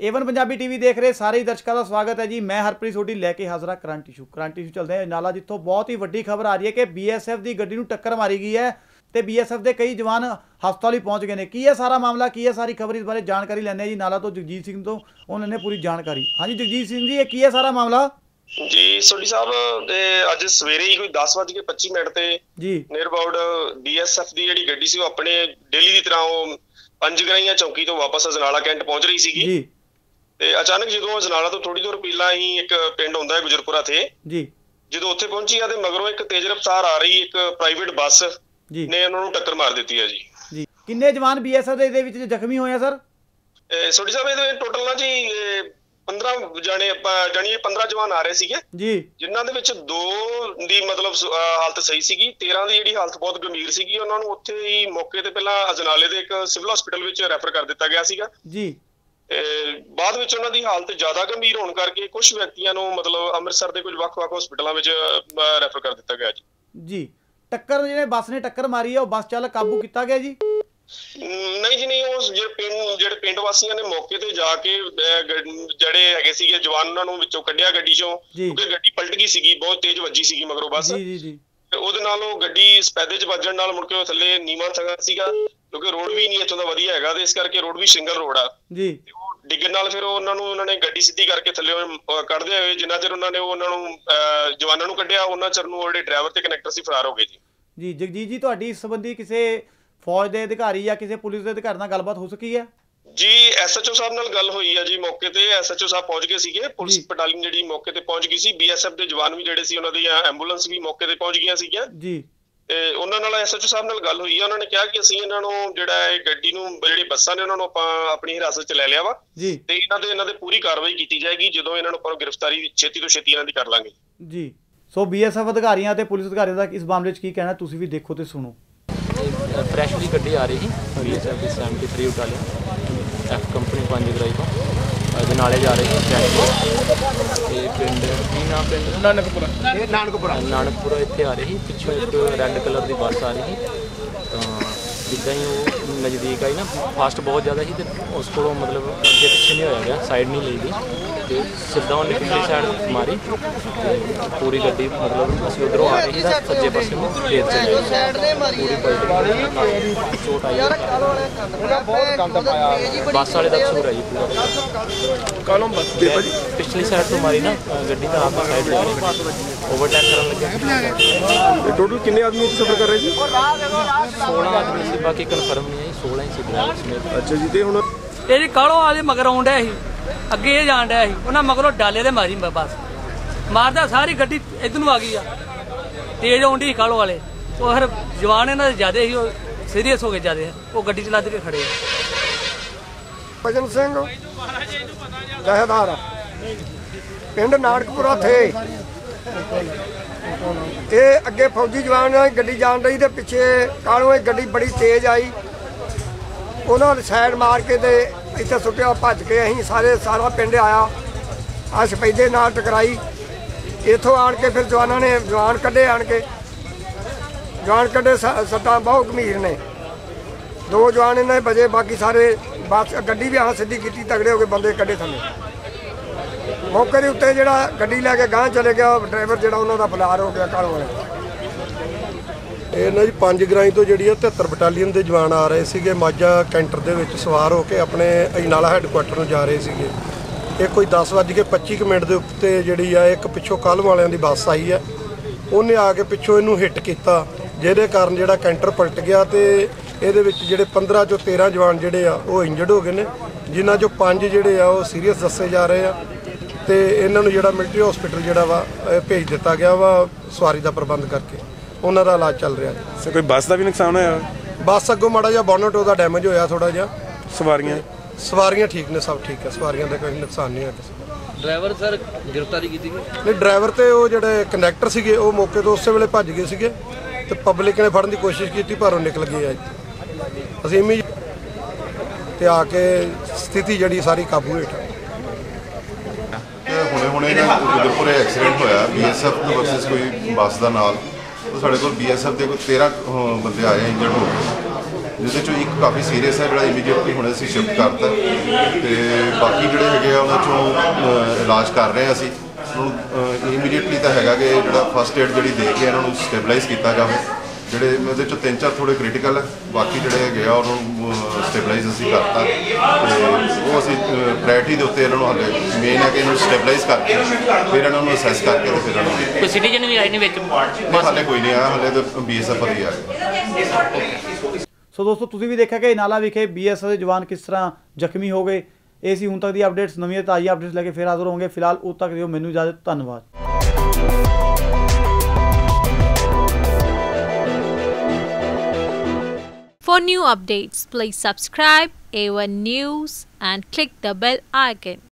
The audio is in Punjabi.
ਏਵਨ ਪੰਜਾਬੀ ਟੀਵੀ ਦੇਖ ਰਹੇ ਸਾਰੇ ਹੀ ਦਰਸ਼ਕਾਂ ਦਾ ਸਵਾਗਤ ਹੈ ਜੀ। ਮੈਂ ਹਰਪ੍ਰੀਤ ਸੋਢੀ ਲੈ ਕੇ ਹਾਜ਼ਰਾ ਕਰੰਟ ਇਸ਼ੂ ਕਰੰਟ ਇਸ਼ੂ ਚੱਲਦੇ ਹਾਂ ਨਾਲਾ ਜਿੱਥੋਂ ਬਹੁਤ ਹੀ ਵੱਡੀ ਖਬਰ ਆ ਰਹੀ ਹੈ ਕਿ ਬੀਐਸਐਫ ਦੀ ਗੱਡੀ ਨੂੰ ਟੱਕਰ ਮਾਰੀ ਗਈ ਹੈ ਤੇ ਬੀਐਸਐਫ ਦੇ ਕਈ ਜਵਾਨ ਹਸਪਤਾਲ ਹੀ ਪਹੁੰਚ ਗਏ ਨੇ। ਕੀ ਹੈ ਸਾਰਾ ਮਾਮਲਾ ਕੀ ਹੈ ਸਾਰੀ ਖਬਰ ਇਸ ਬਾਰੇ ਜਾਣਕਾਰੀ ਲੈਣੇ ਜੀ? ਨਾਲਾ ਤੋਂ ਜਗਜੀਤ ਸਿੰਘ ਤੋਂ ਉਹਨਾਂ ਨੇ ਪੂਰੀ ਜਾਣਕਾਰੀ। ਹਾਂਜੀ ਜਗਜੀਤ ਸਿੰਘ ਜੀ ਇਹ ਕੀ ਹੈ ਸਾਰਾ ਮਾਮਲਾ? ਜੀ ਸੋਢੀ ਸਾਹਿਬ ਦੇ ਅੱਜ ਸਵੇਰੇ ਹੀ ਕੋਈ 10:25 ਮਿੰਟ ਤੇ ਜੀ। ਨੀਅਰ ਅਬਾਊਟ ਬੀਐਸਐਫ ਦੀ ਜਿਹੜੀ ਗੱਡੀ ਸੀ ਉਹ ਆਪਣੇ ਡੇਲੀ ਦੀ ਤਰ੍ਹਾਂ ਉਹ ਪੰਜਗਰਾਈਆਂ ਚੌਕੀ ਤੋਂ ਵਾਪਸ ਅਜਨਾਲਾ ਕੈਂਟ ਪਹੁੰਚ ਰਹੀ ਸੀਗੀ। ਜੀ। ਤੇ ਅਚਾਨਕ ਜਦੋਂ ਅਜਨਾਲਾ ਤੋਂ ਥੋੜੀ ਦੂਰ ਪਹਿਲਾਂ ਹੀ ਇੱਕ ਪਿੰਡ ਹੁੰਦਾ ਹੈ ਗੁਜਰਪੁਰਾ ਥੇ ਜੀ। ਜਦੋਂ ਉੱਥੇ ਪਹੁੰਚੀ ਆ ਤੇ ਮਗਰੋਂ ਇੱਕ ਤੇਜ਼ ਰਫ਼ਤਾਰ ਆ ਰਹੀ ਇੱਕ ਪ੍ਰਾਈਵੇਟ ਬੱਸ ਜੀ। ਨੇ ਉਹਨਾਂ ਨੂੰ ਟੱਕਰ ਮਾਰ ਦਿੱਤੀ ਹੈ ਜੀ। ਜੀ। ਕਿੰਨੇ ਜਵਾਨ ਬੀਐਸਐਫ ਦੇ ਇਹਦੇ ਵਿੱਚ ਜ਼ਖਮੀ ਹੋਏ ਆ ਸਰ? ਸੋਢੀ ਸਾਹਿਬ ਇਹਦੇ ਟੋਟਲ ਨਾ ਜੀ ਇਹ 15 ਜਾਣੇ ਆਪਾਂ ਜਾਨੀ 15 ਜਵਾਨ ਆ ਰਹੇ ਸੀਗੇ। ਜੀ। ਜਿਨ੍ਹਾਂ ਦੇ ਵਿੱਚ ਦੋ ਦੀ ਮਤਲਬ ਹਾਲਤ ਸਹੀ ਸੀਗੀ 13 ਦੀ ਜਿਹੜੀ ਹਾਲਤ ਬਹੁਤ ਗੰਭੀਰ ਸੀਗੀ ਉਹਨਾਂ ਨੂੰ ਉੱਥੇ ਹੀ ਮੌਕੇ ਤੇ ਪਹਿਲਾਂ ਅਜਨਾਲੇ ਦੇ ਇੱਕ ਸਿਵਲ ਹਸਪੀਟਲ ਵਿੱਚ ਰੈਫਰ ਕਰ ਦਿੱਤਾ ਗਿਆ ਸੀਗਾ। ਜੀ। ਤੇ ਬਾਅਦ ਵਿੱਚ ਉਹਨਾਂ ਦੀ ਹਾਲਤ ਜ਼ਿਆਦਾ ਗੰਭੀਰ ਹੋਣ ਕਰਕੇ ਕੁਝ ਵਿਅਕਤੀਆਂ ਨੂੰ ਮਤਲਬ ਅੰਮ੍ਰਿਤਸਰ ਦੇ ਕੁਝ ਵੱਖ-ਵੱਖ ਹਸਪੀਟਲਾਂ ਵਿੱਚ ਰੈਫਰ ਕਰ ਦਿੱਤਾ ਗਿਆ ਜੀ। ਜੀ ਟੱਕਰ ਜਿਹੜੇ ਬੱਸ ਨੇ ਟੱਕਰ ਮਾਰੀ ਹੈ ਉਹ ਬੱਸ ਚਾਲਕ ਕਾਬੂ ਕੀਤਾ ਗਿਆ ਜੀ? ਨਹੀਂ ਜੀ ਨਹੀਂ ਉਹ ਜਿਹੜੇ ਪਿੰਡ ਜਿਹੜੇ ਪਿੰਡ ਵਾਸੀਆਂ ਨੇ ਮੌਕੇ ਤੇ ਜਾ ਕੇ ਜਿਹੜੇ ਹੈਗੇ ਸੀਗੇ ਜਵਾਨ ਉਹਨਾਂ ਨੂੰ ਵਿੱਚੋਂ ਕੱਢਿਆ ਗੱਡੀ ਚੋਂ। ਕਿਉਂਕਿ ਗੱਡੀ ਪਲਟ ਗਈ ਸੀਗੀ ਬਹੁਤ ਤੇਜ਼ ਵੱਜੀ ਸੀਗੀ ਮਗਰੋਂ ਬੱਸ। ਜੀ ਜੀ ਜੀ। ਤੇ ਉਹਦੇ ਨਾਲ ਉਹ ਗੱਡੀ ਸਪੈਦੇ 'ਚ ਵੱਜਣ ਨਾਲ ਮੁੜ ਕੇ ਉਹ ਥੱਲੇ ਨੀਵਾਂ ਥਗਾ ਸੀਗਾ ਕਿਉਂਕਿ ਰੋਡ ਵੀ ਨਹੀਂ ਇੱਥੋਂ ਦਾ ਵਧੀਆ ਹੈਗਾ ਤੇ ਇਸ ਕਰਕੇ ਰੋਡ ਵੀ ਸਿੰਗਲ ਰੋਡ ਆ। ਜੀ। ਡਿੱਗਣ ਨਾਲ ਫਿਰ ਉਹਨਾਂ ਨੂੰ ਉਹਨਾਂ ਨੇ ਗੱਡੀ ਸਿੱਧੀ ਕਰਕੇ ਥੱਲੇ ਕੱਢਦੇ ਹੋਏ ਜਿੰਨਾ ਚਿਰ ਉਹਨਾਂ ਨੇ ਉਹ ਉਹਨਾਂ ਨੂੰ ਜਵਾਨਾਂ ਨੂੰ ਕੱਢਿਆ ਉਹਨਾਂ ਚਿਰ ਨੂੰ ਉਹ ਜਿਹੜੇ ਡਰਾਈਵਰ ਤੇ ਕਨੈਕਟਰ ਸੀ ਫਰਾਰ ਹੋ ਗਏ ਜੀ। ਜੀ ਜਗਜੀਤ ਜੀ ਤੁਹਾਡੀ ਇਸ ਸੰਬੰਧੀ ਕਿਸੇ ਫੌਜ ਦੇ ਅਧਿਕਾਰੀ ਜਾਂ ਕਿਸੇ ਪੁਲਿਸ ਦੇ ਅਧਿਕਾਰੀ ਨਾਲ ਗੱਲਬਾਤ ਹੋ ਸਕੀ ਹੈ? ਜੀ ਐਸਐਚਓ ਸਾਹਿਬ ਨਾਲ ਗੱਲ ਹੋਈ ਆ ਜੀ ਮੌਕੇ ਤੇ ਐਸਐਚਓ ਸਾਹਿਬ ਪਹੁੰਚ ਗਏ ਸੀਗੇ ਪੁਲਿਸ। ਬਟਾਲੀਅਨ ਜਿਹੜੀ ਮੌਕੇ ਤੇ ਪਹੁੰਚ ਗਈ ਸੀ ਬੀਐਸਐਫ ਦੇ ਜਵਾਨ ਵੀ ਜਿਹੜੇ ਸੀ ਉਹਨਾਂ ਦੀਆਂ ਐਂਬੂਲੈਂਸ ਵੀ ਮੌਕੇ ਤੇ ਪਹੁੰਚ ਗਈਆਂ ਸੀਗੀਆਂ। ਜੀ। ਤੇ ਉਹਨਾਂ ਨਾਲ ਐਸਐਚਓ ਸਾਹਿਬ ਨਾਲ ਗੱਲ ਹੋਈ ਆ ਉਹਨਾਂ ਨੇ ਕਿਹਾ ਕਿ ਅਸੀਂ ਇਹਨਾਂ ਨੂੰ ਜਿਹੜਾ ਇਹ ਗੱਡੀ ਨੂੰ ਜਿਹੜੀ ਬੱਸਾਂ ਨੇ ਉਹਨਾਂ ਨੂੰ ਆਪਾਂ ਆਪਣੀ ਹਿਰਾਸਤ 'ਚ ਲੈ ਲਿਆ ਵਾ। ਜੀ। ਤੇ ਇਹਨਾਂ ਦੇ ਇਹਨਾਂ ਦੇ ਪੂਰੀ ਕਾਰਵਾਈ ਕੀਤੀ ਜਾਏਗੀ ਜਦੋਂ ਇਹਨਾਂ ਨੂੰ ਆਪਾਂ ਗ੍ਰਿਫਤਾਰੀ ਛੇਤੀ ਤੋਂ ਛੇਤੀ ਇਹਨਾਂ ਦੀ ਕਰ ਲਾਂਗੇ। ਜੀ। ਸੋ ਬੀਐਸਐਫ ਅਧਿਕਾਰੀਆਂ ਤੇ ਪੁਲਿਸ ਅਧਿਕਾਰੀਆਂ ਦਾ ਇਸ ਮਾਮਲੇ 'ਚ ਕੀ ਕਹਿਣਾ ਤੁਸੀਂ ਵੀ ਦੇਖੋ ਤੇ ਸੁਣੋ। ਫਰੈਸ਼ ਦੀ ਗੱਡੀ ਆ ਰਹੀ ਸੀ ਬੀਐਸਐਫ ਦੀ 73 ਉਟਾਲੀਆ ਐਫ ਕੰਪਨੀ ਪੰਜ ਗਰਾਈ ਤੋਂ। ਅਜੇ ਨਾਲੇ ਜਾ ਰਹੀ ਸੀ ਫਰੈਸ਼ ਤੇ ਪਿੰਡ ਕੀ ਨਾਮ ਪਿੰਡ? ਦਾ? ਨਾਨਕਪੁਰਾ। ਇਹ ਨਾਨਕਪੁਰਾ। ਨਾਨਕਪੁਰਾ ਇੱਥੇ ਆ ਰਹੀ। ਸੀ ਪਿੱਛੋਂ ਇੱਕ ਰੈੱਡ ਕਲਰ ਦੀ ਬੱਸ ਆ ਰਹੀ। ਸੀ ਤਾਂ ਜਿੱਦਾਂ ਹੀ ਉਹ ਨਜ਼ਦੀਕ ਆਈ ਨਾ ਫਾਸਟ ਬਹੁਤ ਜ਼ਿਆਦਾ ਸੀ ਤੇ ਉਸ ਕੋਲੋਂ ਮਤਲਬ ਅੱਗੇ ਪਿੱਛੇ ਨਹੀਂ ਹੋਇਆ ਗਿਆ ਸਾਈਡ ਨਹੀਂ ਲਈ ਗਈ। ਤੇ ਸਿੱਧਾ ਉਹਨੇ ਪਿਛਲੀ ਸਾਈਡ ਮਾਰੀ ਤੇ ਪੂਰੀ ਗੱਡੀ ਮਤਲਬ ਅਸੀਂ ਉਧਰੋਂ ਆ ਰਹੇ ਸੀ ਤਾਂ ਸੱਜੇ ਪਾਸੇ ਨੂੰ ਫੇਰ ਚਲੇ ਗਏ। ਸਾਈਡ ਨੇ ਮਾਰੀ ਪੂਰੀ ਪਲਟੀ ਚੋਟ ਆਈ। ਯਾਰ ਕੱਲ ਵਾਲੇ ਕੰਨ ਬਹੁਤ ਗੰਦ ਪਾਇਆ। ਬੱਸ ਵਾਲੇ ਦਾ ਕਸੂਰ ਹੈ ਜੀ ਪੂਰਾ। ਕਾਲਮ ਬਸ ਦੇ ਭਾਜੀ। ਪਿਛਲੀ ਸਾਈਡ ਤੋਂ ਮਾਰੀ ਨਾ ਗੱਡੀ ਤਾਂ ਆਪਣੀ ਸਾਈਡ ਲੈ ਗਈ। ਓਵਰਟੇਕ ਕਰਨ ਲੱਗਿਆ ਟੋਟਲ ਕਿੰਨੇ ਆਦਮੀ ਉੱਥੇ ਸਫ਼ਰ ਕਰ ਰਹੇ ਸੀ? 16 ਆਦਮੀ ਸੀ ਬਾਕੀ ਕਨਫਰਮ ਨਹੀਂ ਹੈ 16 ਹੀ ਸੀ। ਅੱਛਾ ਜੀ ਤੇ ਹੁਣ ਇਹ ਕਾਲੋ ਵਾਲੇ ਮਗਰ ਆਉਂਦਾ ਸੀ। ਅੱਗੇ ਇਹ ਜਾਣ ਡਿਆ ਸੀ, ਉਹਨਾਂ ਮਗਰੋਂ ਡਾਲੇ ਦੇ ਮਾਰੀ ਬਸ। ਮਾਰਦਾ ਸਾਰੀ ਗੱਡੀ ਇਧਰ ਨੂੰ ਆ ਗਈ ਆ। ਤੇਜ਼ ਆਉਂਦੀ ਕਾਲੋ ਵਾਲੇ। ਉਹ ਹਰ ਜਵਾਨ ਇਹਨਾਂ ਦੇ ਜ਼ਿਆਦੇ ਸੀ, ਉਹ ਸੀਰੀਅਸ ਹੋ ਗਏ ਜ਼ਿਆਦੇ। ਉਹ ਗੱਡੀ ਚਲਾ ਕੇ ਖੜੇ ਭਜਨ ਸਿੰਘ, ਜਹਦਾਰ। ਪਿੰਡ ਨਾਨਕਪੁਰਾ ਥੇ ਇਹ ਅੱਗੇ ਫੌਜੀ ਜਵਾਨ ਗੱਡੀ ਜਾਣ ਰਹੀ ਤੇ ਪਿੱਛੇ ਕਾਲੋਂ ਇਹ ਗੱਡੀ ਬੜੀ ਤੇਜ਼ ਆਈ। ਉਹਨਾਂ ਨੇ ਸਾਈਡ ਮਾਰ ਕੇ ਤੇ ਇੱਥੇ ਸੁੱਟਿਆ, ਭੱਜ ਕੇ ਅਸੀਂ ਸਾਰੇ ਸਾਰਾ ਪਿੰਡ ਆਇਆ। ਆ ਸਪੈਦੇ ਨਾਲ ਟਕਰਾਈ। ਇੱਥੋਂ ਆਣ ਕੇ ਫਿਰ ਜਵਾਨਾਂ ਨੇ ਜਵਾਨ ਕੱਢੇ ਆਣ ਕੇ। ਜਵਾਨ ਕੱਢੇ ਸ- ਸੱਟਾਂ ਬਹੁਤ ਗੰਭੀਰ ਨੇ। ਦੋ ਜਵਾਨ ਇਹਨਾਂ ਦੇ ਬਜੇ ਬਾਕੀ ਸਾਰੇ ਬੱਸ ਗੱਡੀ ਵੀ ਆਹ ਸਿੱਧੀ ਕੀਤੀ, ਤਗੜੇ ਹੋ ਕੇ ਬੰਦੇ ਕੱਢੇ ਥੱਲੇ। ਮੌਕੇ ਦੇ ਉੱਤੇ ਜਿਹੜਾ ਗੱਡੀ ਲੈ ਕੇ ਗਾਂਹ ਚਲੇ ਗਿਆ, ਡਰਾਈਵਰ ਜਿਹੜਾ ਉਹਨਾਂ ਦਾ ਫਲਾਰ ਹੋ ਗਿਆ ਕਾਲੋਂ ਵਾਲੇ। ਇਹ ਨਾ ਜੀ ਪੰਜ ਗਰਾਈ ਤੋਂ ਜਿਹੜੀ ਆ 73 ਬਟਾਲੀਅਨ ਦੇ ਜਵਾਨ ਆ ਰਹੇ ਸੀਗੇ। ਮਾਝਾ ਕੈਂਟਰ ਦੇ ਵਿੱਚ ਸਵਾਰ ਹੋ ਕੇ ਆਪਣੇ ਅਜਨਾਲਾ ਹੈੱਡਕੁਆਟਰ ਨੂੰ ਜਾ ਰਹੇ ਸੀਗੇ। ਇਹ ਕੋਈ 10:25 ਕੁ ਮਿੰਟ ਦੇ ਉੱਤੇ ਜਿਹੜੀ ਆ, ਇੱਕ ਪਿੱਛੋਂ ਕੱਲ੍ਹ ਵਾਲਿਆਂ ਦੀ ਬੱਸ ਆਈ ਹੈ ਉਹਨੇ ਆ ਕੇ ਪਿੱਛੋਂ ਇਹਨੂੰ ਹਿੱਟ ਕੀਤਾ, ਜਿਹਦੇ ਕਾਰਨ ਜਿਹੜਾ ਕੈਂਟਰ ਪਲਟ ਗਿਆ ਤੇ ਇਹਦੇ ਵਿੱਚ ਜਿਹੜੇ 15 ਚੋਂ 13 ਜਵਾਨ ਜਿਹੜੇ ਆ, ਉਹ ਇੰਜਰਡ ਹੋ ਗਏ ਨੇ, ਜਿਨ੍ਹਾਂ ਚੋਂ ਪੰਜ ਜਿਹੜੇ ਆ, ਉਹ ਸੀਰੀਅਸ ਦੱਸੇ ਜਾ ਰਹੇ ਆ। ਤੇ ਇਹਨਾਂ ਨੂੰ ਜਿਹੜਾ ਮਿਲਟਰੀ ਹਸਪੀਟਲ ਜਿਹੜਾ ਵਾ ਭੇਜ ਦਿੱਤਾ ਗਿਆ ਵਾ ਸਵਾਰੀ ਦਾ ਪ੍ਰਬੰਧ ਕਰਕੇ। ਉਹਨਾਂ ਦਾ ਇਲਾਜ ਚੱਲ ਰਿਹਾ। ਜੀ ਕੋਈ ਬੱਸ ਦਾ ਵੀ ਨੁਕਸਾਨ ਹੋਇਆ? ਬੱਸ ਅੱਗੋਂ ਮਾੜਾ ਜਿਹਾ ਬੋਨਟ ਉਹਦਾ ਡੈਮੇਜ ਹੋਇਆ ਥੋੜਾ ਜਿਹਾ। ਸਵਾਰੀਆਂ? ਸਵਾਰੀਆਂ ਠੀਕ ਨੇ ਸਭ ਠੀਕ ਹੈ। ਸਵਾਰੀਆਂ ਦਾ ਕੋਈ ਨੁਕਸਾਨ ਨਹੀਂ ਹੋਇਆ ਕਿਸੇ ਦਾ। ਡਰਾਈਵਰ ਸਰ ਗ੍ਰਿਫਤਾਰੀ ਕੀਤੀ ਗਈ? ਨਹੀਂ ਡਰਾਈਵਰ ਤੇ ਉਹ ਜਿਹੜੇ ਕੰਡਕਟਰ ਸੀਗੇ ਉਹ ਮੌਕੇ ਤੋਂ ਉਸੇ ਵੇਲੇ ਭੱਜ ਗਏ ਸੀਗੇ ਤੇ ਪਬਲਿਕ ਨੇ ਫੜਨ ਦੀ ਕੋਸ਼ਿਸ਼ ਕੀਤੀ ਪਰ ਉਹ ਨਿਕਲ ਗਏ ਆ ਅਸੀਂ ਇਮੀ ਤੇ ਆ ਕੇ ਸਥਿਤੀ ਜਿਹੜੀ ਸਾਰੀ ਕਾਬੂ ਹੇਠ ਆ। ਹੁਣੇ ਹੁਣੇ ਨਾ ਗੁਰਦੁਆਰੇ ਐਕਸੀਡੈਂਟ ਹੋਇਆ। ਬੀਐਸਐਫ ਵਰਸਸ ਕੋਈ ਬੱਸ ਦਾ ਨਾਲ। ਉਹ ਸਾਡੇ ਕੋਲ ਬੀਐਸਐਫ ਦੇ ਕੋਈ 13 ਬੰਦੇ ਆਏ ਇੰਜਰਡ ਹੋ ਗਏ। ਜਿਹਦੇ ਚੋਂ ਇੱਕ ਕਾਫੀ ਸੀਰੀਅਸ ਹੈ, ਜਿਹੜਾ ਇਮੀਡੀਏਟਲੀ ਹੁਣ ਅਸੀਂ ਸ਼ਿਫਟ ਕਰਤਾ। ਤੇ ਬਾਕੀ ਜਿਹੜੇ ਹੈਗੇ ਆ, ਉਹਨਾਂ ਚੋਂ ਇਲਾਜ ਕਰ ਰਹੇ ਆ ਅਸੀਂ। ਉਹਨੂੰ ਇਮੀਡੀਏਟਲੀ ਤਾਂ ਹੈਗਾ ਕਿ ਜਿਹੜਾ ਫਸਟ ਏਡ ਜਿਹੜੀ ਦੇ ਕੇ ਇਹਨਾਂ ਨੂੰ ਸਟੇਬਲਾਈਜ਼ ਕੀਤਾ ਜਾਵੇ। ਜਿਹੜੇ ਉਹਦੇ ਚੋਂ ਤਿੰਨ ਚਾਰ ਥੋੜੇ ਕ੍ਰਿਟੀਕਲ ਹੈ ਬਾਕੀ ਜਿਹੜੇ ਹੈਗੇ ਆ, ਉਹਨਾਂ ਨੂੰ ਸਟੇਬਲਾਈਜ਼ ਅਸੀਂ ਕਰਤਾ। ਤੇ ਅਸੀਂ ਪ੍ਰਾਇੋਰਟੀ ਦੇ ਉੱਤੇ ਇਹਨਾਂ ਨੂੰ ਹਾਲੇ ਮੇਨ ਹੈ ਕਿ ਇਹਨਾਂ ਸਟੇਬਲਾਈਜ਼ ਕਰਕੇ ਫਿਰ ਇਹਨਾਂ ਨੂੰ ਅਸੈਸ ਕਰਕੇ ਤੇ ਫਿਰ ਇਹਨਾਂ ਨੂੰ ਕੋਈ ਸਿਟੀਜ਼ਨ ਵੀ ਆਏ ਨੇ ਵਿੱਚ? ਨਹੀਂ, ਹਾਲੇ ਕੋਈ ਨਹੀਂ ਆਇਆ ਹਾਲੇ ਤਾਂ ਬੀਐਸਐਫ ਹੀ ਆ ਸੋ ਦੋਸਤੋ ਤੁਸੀਂ ਵੀ ਦੇਖਿਆ ਕਿ ਨਾਲਾ ਵਿਖੇ ਬੀਐਸਐਫ ਦੇ ਜਵਾਨ ਕਿਸ ਤਰ੍ਹਾਂ ਜ਼ਖਮੀ ਹੋ ਗਏ? ਇਹ ਸੀ ਹੁਣ ਤੱਕ ਦੀ ਅਪਡੇਟਸ ਨਵੀਆਂ ਤਾਜ਼ੀਆਂ ਅਪਡੇਟਸ ਲੈ ਕੇ ਫਿਰ ਹਾਜ਼ਰ ਹੋਵਾਂਗੇ। ਫਿਲਹਾਲ ਉਦ ਤੱਕ ਦਿਓ ਮੈਨੂੰ ਇਜਾਜ਼ਤ ਧੰਨਵਾਦ। For new updates, please subscribe A1 News and click the bell icon.